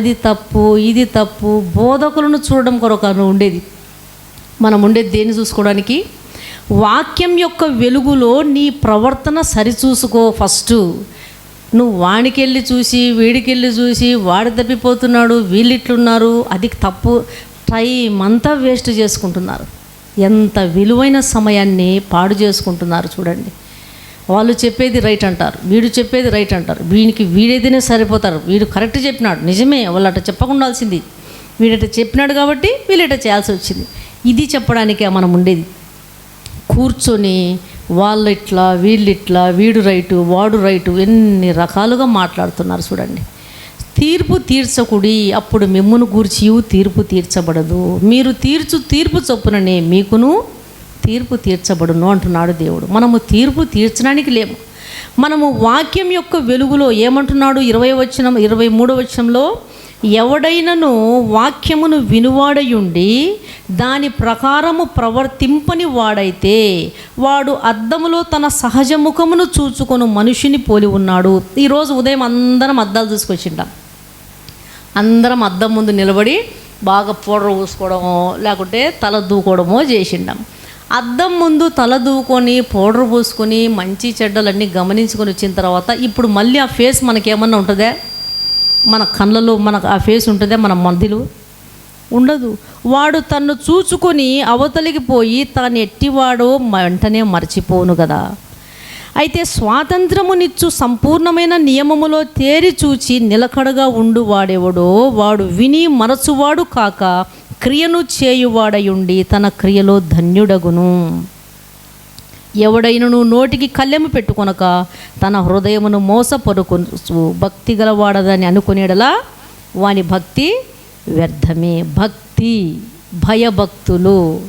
అది తప్పు ఇది తప్పు బోధకులను చూడడం కొరకు ఉండేది. మనం ఉండేది దేన్ని చూసుకోవడానికి? వాక్యం యొక్క వెలుగులో నీ ప్రవర్తన సరిచూసుకో ఫస్ట్. నువ్వు వాడికెళ్ళి చూసి వీడికెళ్ళి చూసి వాడు తప్పిపోతున్నాడు వీళ్ళు ఇట్లున్నారు అది తప్పు. టైం అంతా వేస్ట్ చేసుకుంటున్నారు. ఎంత విలువైన సమయాన్ని పాడు చేసుకుంటున్నారు చూడండి. వాళ్ళు చెప్పేది రైట్ అంటారు వీడు చెప్పేది రైట్ అంటారు. వీనికి వీడేదినే సరిపోతారు. వీడు కరెక్ట్ చెప్పినాడు. నిజమే వాళ్ళు అట్లా చెప్పకుండాల్సింది వీడట చెప్పినాడు కాబట్టి వీళ్ళట చేయాల్సి వచ్చింది. ఇది చెప్పడానికే మనం ఉండేది. కూర్చొని వాళ్ళు ఇట్లా వీళ్ళు ఇట్లా వీడు రైటు వాడు రైటు ఎన్ని రకాలుగా మాట్లాడుతున్నారు చూడండి. తీర్పు తీర్చకుడి అప్పుడు మిమ్మును గూర్చియు తీర్పు తీర్చబడదు. మీరు తీర్చు తీర్పు చొప్పుననే మీకును తీర్పు తీర్చబడును అంటున్నాడు దేవుడు. మనము తీర్పు తీర్చడానికి లేము. మనము వాక్యం యొక్క వెలుగులో ఏమంటున్నాడు? ఇరవై వచనం ఇరవై మూడో వచనంలో ఎవడైనను వాక్యమును వినువాడయుండి దాని ప్రకారము ప్రవర్తింపని వాడైతే వాడు అద్దములో తన సహజ ముఖమును చూచుకొని మనిషిని పోలి ఉన్నాడు. ఈరోజు ఉదయం అందరం అద్దాలు తీసుకొచ్చింటాం. అందరం అద్దం ముందు నిలబడి బాగా పౌడర్ పూసుకోవడమో లేకుంటే తల దూకోవడమో చేసిండాం అద్దం ముందు తల దూకొని పౌడర్ పూసుకొని మంచి చెడ్డలన్నీ గమనించుకొని వచ్చిన తర్వాత ఇప్పుడు మళ్ళీ ఆ ఫేస్ మనకేమన్నా ఉంటుందా? మన కళ్ళలో మనకు ఆ ఫేస్ ఉంటుందా? మన మందిలో? ఉండదు. వాడు తన్ను చూచుకొని అవతలికి పోయి తాను ఎట్టివాడో వెంటనే మర్చిపోను కదా. అయితే స్వాతంత్రమునిచ్చు సంపూర్ణమైన నియమములో తేరి చూచి నిలకడగా ఉండు వాడెవడో వాడు విని మరచువాడు కాక క్రియను చేయువాడయుండి తన క్రియలో ధన్యుడగును. ఎవడైనను నోటికి కళ్ళెము పెట్టుకొనక తన హృదయమును మోసపరుకొను భక్తి గలవాడదని అనుకునేడలా వాని భక్తి వ్యర్థమే. భక్తి భయభక్తులు.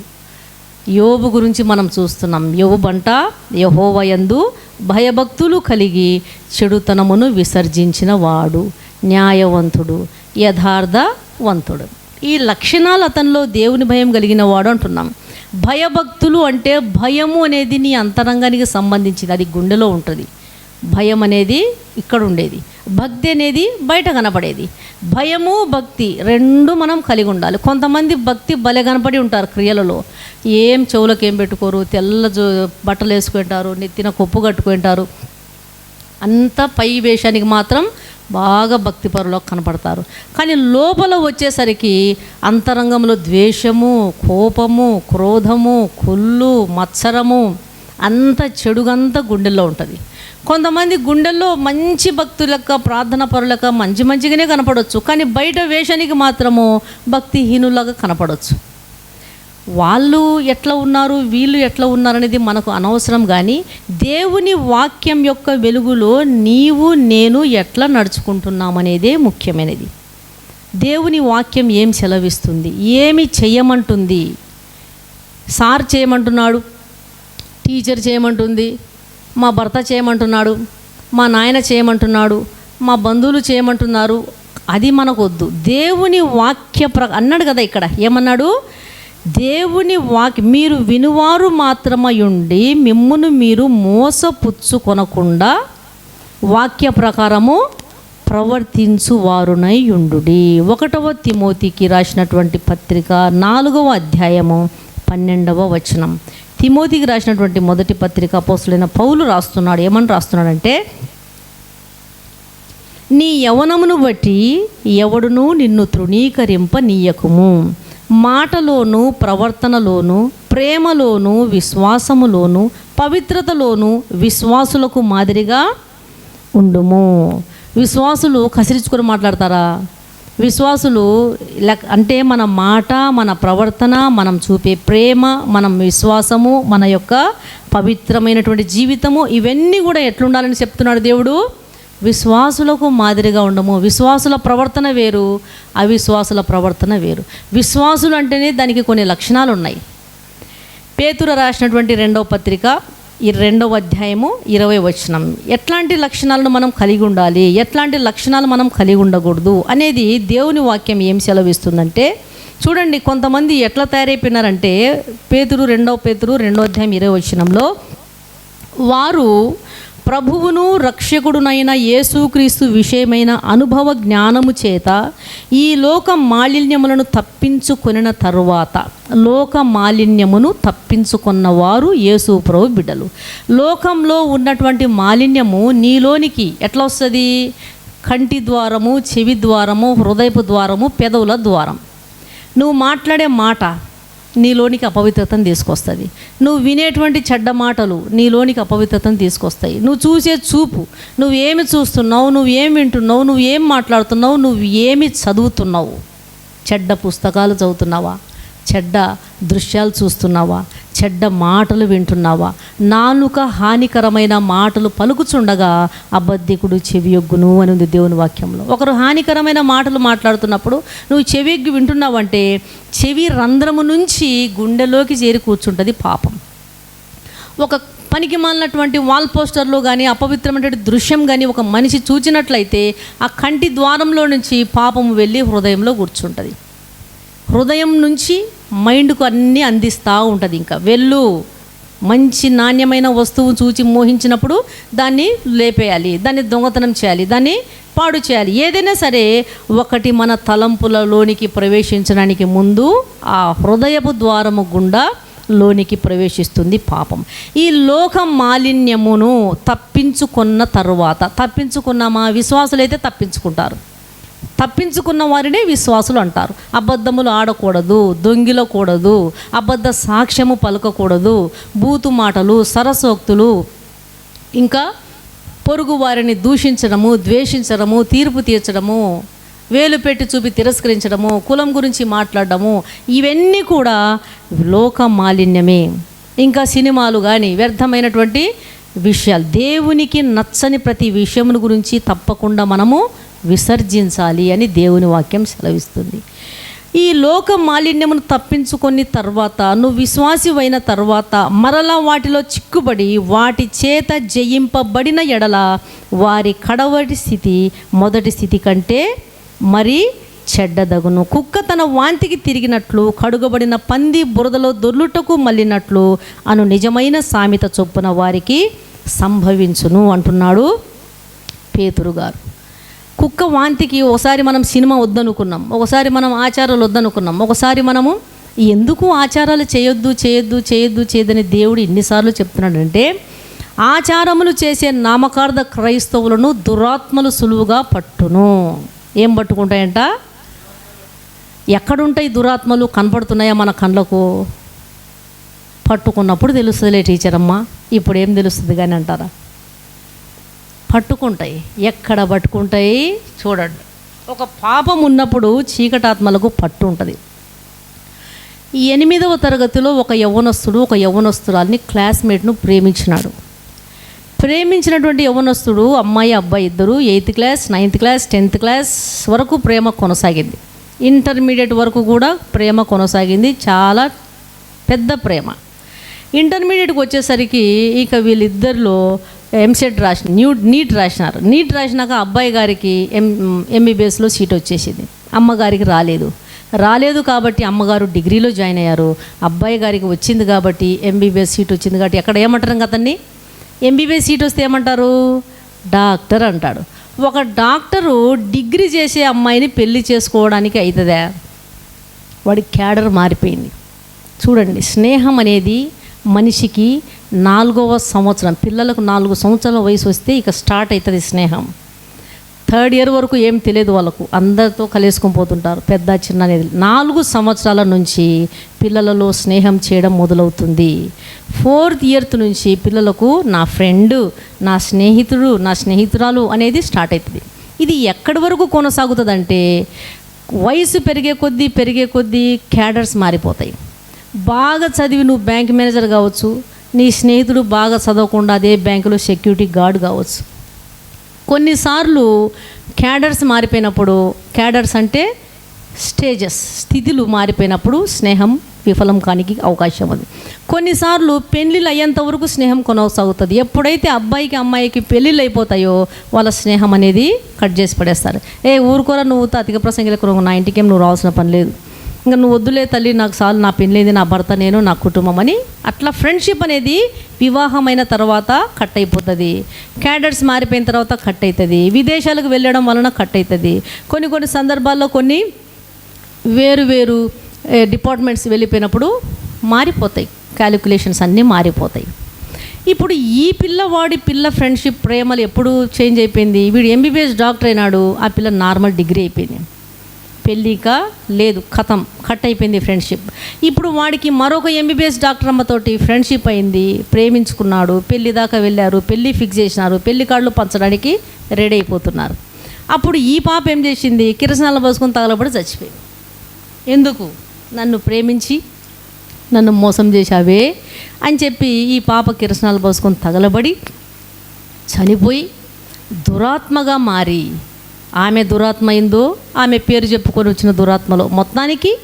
యోబు గురించి మనం చూస్తున్నాం. యోబు బంట యహోవయందు భయభక్తులు కలిగి చెడుతనమును విసర్జించిన వాడు న్యాయవంతుడు యథార్థవంతుడు. ఈ లక్షణాలు అతనిలో దేవుని భయం కలిగిన వాడు అంటున్నాం. భయభక్తులు అంటే భయము అనేది నీ అంతరంగానికి సంబంధించింది. అది గుండెలో ఉంటుంది. భయం అనేది ఇక్కడ ఉండేది. భక్తి అనేది బయట కనపడేది. భయము భక్తి రెండు మనం కలిగి ఉండాలి. కొంతమంది భక్తి భలే కనపడి ఉంటారు క్రియలలో. ఏం చెవులకు ఏం పెట్టుకోరు తెల్ల బట్టలు వేసుకుంటారు నెత్తిన కొప్పు కట్టుకుంటారు. అంత పై వేషానికి మాత్రం బాగా భక్తిపరులో కనపడతారు. కానీ లోపల వచ్చేసరికి అంతరంగంలో ద్వేషము కోపము క్రోధము కుళ్ళు మత్సరము అంత చెడుగంతా గుండెల్లో ఉంటుంది. కొంతమంది గుండెల్లో మంచి భక్తులక ప్రార్థన పరులక మంచి మంచిగానే కనపడవచ్చు కానీ బయట వేషానికి మాత్రము భక్తిహీనులాగా కనపడవచ్చు వాళ్ళు ఎట్లా ఉన్నారు వీళ్ళు ఎట్లా ఉన్నారు అనేది మనకు అనవసరం కానీ దేవుని వాక్యం యొక్క వెలుగులో నీవు నేను ఎట్లా నడుచుకుంటున్నామనేదే ముఖ్యమైనది. దేవుని వాక్యం ఏం సెలవిస్తుంది? ఏమి చేయమంటుంది? సార్ చేయమంటున్నాడు టీచర్ చేయమంటుంది మా భర్త చేయమంటున్నాడు మా నాయన చేయమంటున్నాడు మా బంధువులు చేయమంటున్నారు. అది మనకొద్దు. దేవుని వాక్య ప్ర అన్నాడు కదా ఇక్కడ ఏమన్నాడు? దేవుని వాకి మీరు వినువారు మాత్రమై ఉండి మిమ్మును మీరు మోసపుచ్చుకొనకుండా వాక్య ప్రకారము ప్రవర్తించు వారునై ఉండుడి. ఒకటవ తిమోతికి రాసినటువంటి పత్రిక నాలుగవ అధ్యాయము పన్నెండవ వచనం. తిమోతికి రాసినటువంటి మొదటి పత్రిక పోస్టులైన పౌలు రాస్తున్నాడు. ఏమని రాస్తున్నాడంటే నీ యవనమును బట్టి ఎవడునూ నిన్ను తృణీకరింప నీయకుము మాటలోను ప్రవర్తనలోను ప్రేమలోను విశ్వాసములోను పవిత్రతలోను విశ్వాసులకు మాదిరిగా ఉండుము. విశ్వాసులు కసిరించుకొని మాట్లాడతారా? విశ్వాసులు అంటే మన మాట మన ప్రవర్తన మనం చూపే ప్రేమ మనం విశ్వాసము మన యొక్క పవిత్రమైనటువంటి జీవితము ఇవన్నీ కూడా ఎట్లుండాలని చెప్తున్నాడు దేవుడు? విశ్వాసులకు మాదిరిగా ఉండము. విశ్వాసుల ప్రవర్తన వేరు అవిశ్వాసుల ప్రవర్తన వేరు. విశ్వాసులు అంటేనే దానికి కొన్ని లక్షణాలు ఉన్నాయి. పేతురు రాసినటువంటి రెండవ పత్రిక ఈ రెండవ అధ్యాయము ఇరవై వచనం. ఎట్లాంటి లక్షణాలను మనం కలిగి ఉండాలి? ఎట్లాంటి లక్షణాలు మనం కలిగి ఉండకూడదు? అనేది దేవుని వాక్యం ఏం సెలవిస్తుందంటే చూడండి కొంతమంది ఎట్లా తయారైపోయినారంటే పేతురు రెండవ పేతురు రెండో అధ్యాయం ఇరవై వచనంలో వారు ప్రభువును రక్షకుడునైన యేసుక్రీస్తు విషయమైన అనుభవ జ్ఞానము చేత ఈ లోక మాలిన్యములను తప్పించుకొనిన తరువాత లోక మాలిన్యమును తప్పించుకున్న వారు యేసు ప్రభు బిడ్డలు. లోకంలో ఉన్నటువంటి మాలిన్యము నీలోనికి ఎట్లా వస్తుంది? కంటి ద్వారము చెవి ద్వారము హృదయపు ద్వారము పెదవుల ద్వారం. నువ్వు మాట్లాడే మాట నీలోనికి అపవిత్రతను తీసుకొస్తుంది నువ్వు వినేటువంటి చెడ్డ మాటలు నీలోనికి అపవిత్రతను తీసుకొస్తాయి. నువ్వు చూసే చూపు నువ్వు ఏమి చూస్తున్నావు నువ్వు ఏం వింటున్నావు నువ్వు ఏం మాట్లాడుతున్నావు నువ్వు ఏమి చదువుతున్నావు? చెడ్డ పుస్తకాలు చదువుతున్నావా? చెడ్డ దృశ్యాలు చూస్తున్నావా? చెడ్డ మాటలు వింటున్నావా? నాలుక హానికరమైన మాటలు పలుకుచుండగా అబద్ధికుడు చెవియొగ్గును అని ఉంది దేవుని వాక్యంలో. ఒకరు హానికరమైన మాటలు మాట్లాడుతున్నప్పుడు నువ్వు చెవియొగ్గి వింటున్నావంటే చెవి రంధ్రము నుంచి గుండెలోకి చేరి కూర్చుంటుంది పాపం. ఒక పనికి మాలినటువంటి వాల్ పోస్టర్లో కానీ అపవిత్రమైనటువంటి దృశ్యం కానీ ఒక మనిషి చూచినట్లయితే ఆ కంటి ద్వారంలో నుంచి పాపము వెళ్ళి హృదయంలో కూర్చుంటుంది. హృదయం నుంచి మైండ్కు అన్నీ అందిస్తూ ఉంటుంది ఇంకా. వెళ్ళు. మంచి నాణ్యమైన వస్తువు చూచి మోహించినప్పుడు దాన్ని లేపేయాలి దాన్ని దొంగతనం చేయాలి దాన్ని పాడు చేయాలి. ఏదైనా సరే ఒకటి మన తలంపులలోనికి ప్రవేశించడానికి ముందు ఆ హృదయపు ద్వారము గుండా లోనికి ప్రవేశిస్తుంది పాపం. ఈ లోక మాలిన్యమును తప్పించుకున్న తరువాత తప్పించుకున్న మా విశ్వాసులైతే తప్పించుకుంటారు. తప్పించుకున్న వారినే విశ్వాసులు అంటారు. అబద్ధములు ఆడకూడదు దొంగిలకూడదు అబద్ధ సాక్ష్యము పలకకూడదు బూతు మాటలు సరసోక్తులు ఇంకా పొరుగు వారిని దూషించడము ద్వేషించడము తీర్పు తీర్చడము వేలు పెట్టి చూపి తిరస్కరించడము కులం గురించి మాట్లాడడము ఇవన్నీ కూడా లోక మాలిన్యమే ఇంకా సినిమాలు కానీ వ్యర్థమైనటువంటి విషయాలు. దేవునికి నచ్చని ప్రతి విషయమును గురించి తప్పకుండా మనము విసర్జించాలి అని దేవుని వాక్యం సెలవిస్తుంది. ఈ లోక మాలిన్యమును తప్పించుకొని తర్వాత నువ్వు విశ్వాసివైన తర్వాత మరలా వాటిలో చిక్కుబడి వాటి చేత జయింపబడిన ఎడల వారి కడవటి స్థితి మొదటి స్థితి కంటే మరి చెడ్డదగును. కుక్క తన వాంతికి తిరిగినట్లు కడుగబడిన పంది బురదలో దొర్లుటకు మళ్ళినట్లు అను నిజమైన సామెత చొప్పున వారికి సంభవించును అంటున్నాడు పేతురు గారు. కుక్క వాంతికి ఒకసారి మనం సినిమా వద్దనుకున్నాం ఒకసారి మనం ఆచారాలు వద్దనుకున్నాం ఒకసారి మనము ఎందుకు ఆచారాలు చేయొద్దు చేయొద్దు చేయొద్దు చేయదని దేవుడు ఎన్నిసార్లు చెప్తున్నాడంటే ఆచారములు చేసే నామకార్థ క్రైస్తవులను దురాత్మలు సులువుగా పట్టును. ఏం పట్టుకుంటాయంట? ఎక్కడుంటాయి దురాత్మలు? కనపడుతున్నాయా మన కళ్ళకు? పట్టుకున్నప్పుడు తెలుస్తుందిలే టీచర్ అమ్మ ఇప్పుడు ఏం తెలుస్తుంది కానీ అంటారా? పట్టుకుంటాయి. ఎక్కడ పట్టుకుంటాయి? చూడండి. ఒక పాపం ఉన్నప్పుడు చీకటాత్మలకు పట్టు ఉంటుంది ఎనిమిదవ తరగతిలో ఒక యవ్వనస్తుడు ఒక యవ్వనస్తురాల్ని క్లాస్మేట్ను ప్రేమించినాడు. ప్రేమించినటువంటి యవ్వనస్తుడు అమ్మాయి అబ్బాయి ఇద్దరు eighth class ninth class tenth class వరకు ప్రేమ కొనసాగింది. ఇంటర్మీడియట్ వరకు కూడా ప్రేమ కొనసాగింది. చాలా పెద్ద ప్రేమ. ఇంటర్మీడియట్కి వచ్చేసరికి ఇక వీళ్ళిద్దరిలో ఎంసెట్ రాసిన న్యూ నీట్ రాసినారు. నీట్ రాసినాక అబ్బాయి గారికి ఎం ఎంబీబీఎస్లో సీట్ వచ్చేసింది. అమ్మగారికి రాలేదు. రాలేదు కాబట్టి అమ్మగారు డిగ్రీలో జాయిన్ అయ్యారు. అబ్బాయి గారికి వచ్చింది కాబట్టి ఎంబీబీఎస్ సీట్ వచ్చింది కాబట్టి ఎక్కడ ఏమంటారు కదండి ఎంబీబీఎస్ సీట్ వస్తే ఏమంటారు? డాక్టర్ అంటాడు. ఒక డాక్టరు డిగ్రీ చేసే అమ్మాయిని పెళ్ళి చేసుకోవడానికి అవుతుందా వాడి క్యాడర్ మారిపోయింది. చూడండి స్నేహం అనేది మనిషికి నాలుగవ సంవత్సరం. పిల్లలకు నాలుగు సంవత్సరాల వయసు వస్తే ఇక స్టార్ట్ అవుతుంది స్నేహం. థర్డ్ ఇయర్ వరకు ఏం తెలియదు వాళ్ళకు. అందరితో కలిసుకొని పోతుంటారు. పెద్ద చిన్న అనేది. నాలుగు సంవత్సరాల నుంచి పిల్లలలో స్నేహం చేయడం మొదలవుతుంది. ఫోర్త్ ఇయర్త్ నుంచి పిల్లలకు నా ఫ్రెండ్ నా స్నేహితుడు నా స్నేహితురాలు అనేది స్టార్ట్ అవుతుంది ఇది ఎక్కడి వరకు కొనసాగుతుందంటే వయసు పెరిగే కొద్దీ పెరిగే కొద్దీ క్యాడర్స్ మారిపోతాయి. బాగా చదివి నువ్వు బ్యాంక్ మేనేజర్ కావచ్చు నీ స్నేహితుడు బాగా చదవకుండా అదే బ్యాంకులో సెక్యూరిటీ గార్డ్ కావచ్చు. కొన్నిసార్లు క్యాడర్స్ మారిపోయినప్పుడు క్యాడర్స్ అంటే స్టేజెస్ స్థితులు మారిపోయినప్పుడు స్నేహం విఫలం కానికి అవకాశం ఉంది. కొన్నిసార్లు పెళ్ళిళ్ళు అయ్యేంత వరకు స్నేహం కొనసాగుతుంది. ఎప్పుడైతే అబ్బాయికి అమ్మాయికి పెళ్ళిళ్ళు అయిపోతాయో వాళ్ళ స్నేహం అనేది కట్ చేసి పడేస్తారు. ఏ ఊరుకోరా నువ్వు అధిక ప్రసంగిలకు నా ఇంటికేం నువ్వు రావాల్సిన పని లేదు. ఇంకా నువ్వు వద్దులే తల్లి నాకు చాలు నా పెళ్ళైంది నా భర్త నేను నా కుటుంబం అని అట్లా ఫ్రెండ్షిప్ అనేది వివాహమైన తర్వాత కట్ అయిపోతుంది. క్యాడర్స్ మారిపోయిన తర్వాత కట్ అవుతుంది విదేశాలకు వెళ్ళడం వలన కట్ అవుతుంది కొన్ని కొన్ని సందర్భాల్లో కొన్ని వేరు వేరు డిపార్ట్మెంట్స్ వెళ్ళిపోయినప్పుడు మారిపోతాయి. క్యాలిక్యులేషన్స్ అన్నీ మారిపోతాయి. ఇప్పుడు ఈ పిల్లవాడి పిల్ల ఫ్రెండ్షిప్ ప్రేమలు ఎప్పుడు చేంజ్ అయిపోయింది? వీడు ఎంబీబీఎస్ డాక్టర్ అయినాడు ఆ పిల్ల నార్మల్ డిగ్రీ అయిపోయింది. పెళ్ళిక? లేదు కథం. కట్ అయిపోయింది ఫ్రెండ్షిప్. ఇప్పుడు వాడికి మరొక ఎంబీబీఎస్ డాక్టర్ అమ్మతోటి ఫ్రెండ్షిప్ అయింది ప్రేమించుకున్నాడు పెళ్ళి దాకా వెళ్ళారు పెళ్ళి ఫిక్స్ చేసినారు పెళ్ళి కార్డులు పంచడానికి రెడీ అయిపోతున్నారు. అప్పుడు ఈ పాప ఏం చేసింది? కిరసనాలు పోసుకొని తగలబడి చచ్చిపోయింది. ఎందుకు? నన్ను ప్రేమించి నన్ను మోసం చేశావే అని చెప్పి ఈ పాప కిరసనాలు పోసుకొని తగలబడి చనిపోయి దురాత్మగా మారి ఆమె దురాత్మ అయిందో ఆమె పేరు చెప్పుకొని వచ్చిన దురాత్మలో. మొత్తానికి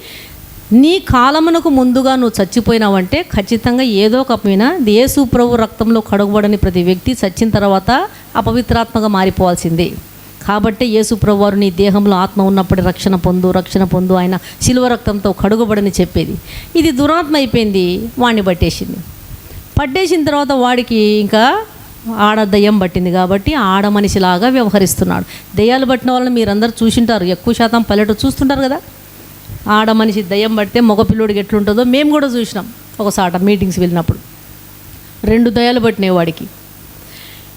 నీ కాలమునకు ముందుగా నువ్వు చచ్చిపోయినావంటే ఖచ్చితంగా ఏదో ఒక మీద యేసు ప్రభు రక్తంలో కడుగుబడని ప్రతి వ్యక్తి చచ్చిన తర్వాత అపవిత్రాత్మగా మారిపోవాల్సిందే. కాబట్టి యేసు ప్రభు వారు నీ దేహంలో ఆత్మ ఉన్నప్పుడు రక్షణ పొందు రక్షణ పొందు ఆయన శిలువ రక్తంతో కడుగుబడని చెప్పేది. ఇది దురాత్మ అయిపోయింది వాణ్ణి పట్టేసింది. పట్టేసిన తర్వాత వాడికి ఇంకా ఆడ దయ్యం పట్టింది కాబట్టి ఆడ మనిషిలాగా వ్యవహరిస్తున్నాడు. దయ్యాలు పట్టిన వాళ్ళని మీరందరూ చూసింటారు. ఎక్కువ శాతం పల్లెటూరు చూస్తుంటారు కదా? ఆడ మనిషి దయ్యం పడితే మగ పిల్లోడికి ఎట్లుంటుందో మేము కూడా చూసినాం. ఒకసాట మీటింగ్స్ వెళ్ళినప్పుడు. రెండు దయ్యాలు పట్టినాయి వాడికి.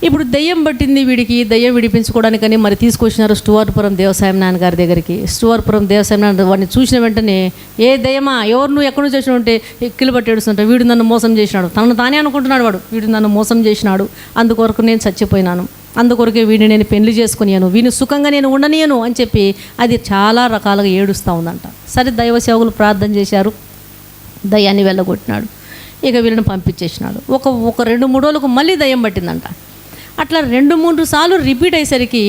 ఇప్పుడు దయ్యం పట్టింది వీడికి దయ్యం విడిపించుకోవడానికని మరి తీసుకొచ్చినారు స్టువార్పురం దేవసాయం నాన్న గారి దగ్గరికి. స్టువార్పురం దేవసాయం నాన్న వాడిని చూసిన వెంటనే ఏ దయ్యమా ఎవరు నువ్వు ఎక్కడి నుంచి వచ్చిన ఉంటే ఎక్కిలు పట్టి ఏడుస్తుంటే వీడు నన్ను మోసం చేసినాడు. తనను తానే అనుకుంటున్నాడు వాడు. వీడు నన్ను మోసం చేసినాడు. అందుకొరకు నేను చచ్చిపోయినాను. అందుకొరకే వీడిని నేను పెళ్ళి చేసుకునియాను. వీని సుఖంగా నేను ఉండనియను అని చెప్పి అది చాలా రకాలుగా ఏడుస్తూ ఉందంట. సరే దైవ సేవకులు ప్రార్థన చేశారు. దయ్యాన్ని వెళ్ళగొట్టినాడు. ఇక వీళ్ళని పంపించేసినాడు. ఒక ఒక రెండు మూడు రోజులకు మళ్ళీ దయ్యం పట్టిందంట. అట్లా రెండు మూడు సార్లు రిపీట్ అయ్యేసరికి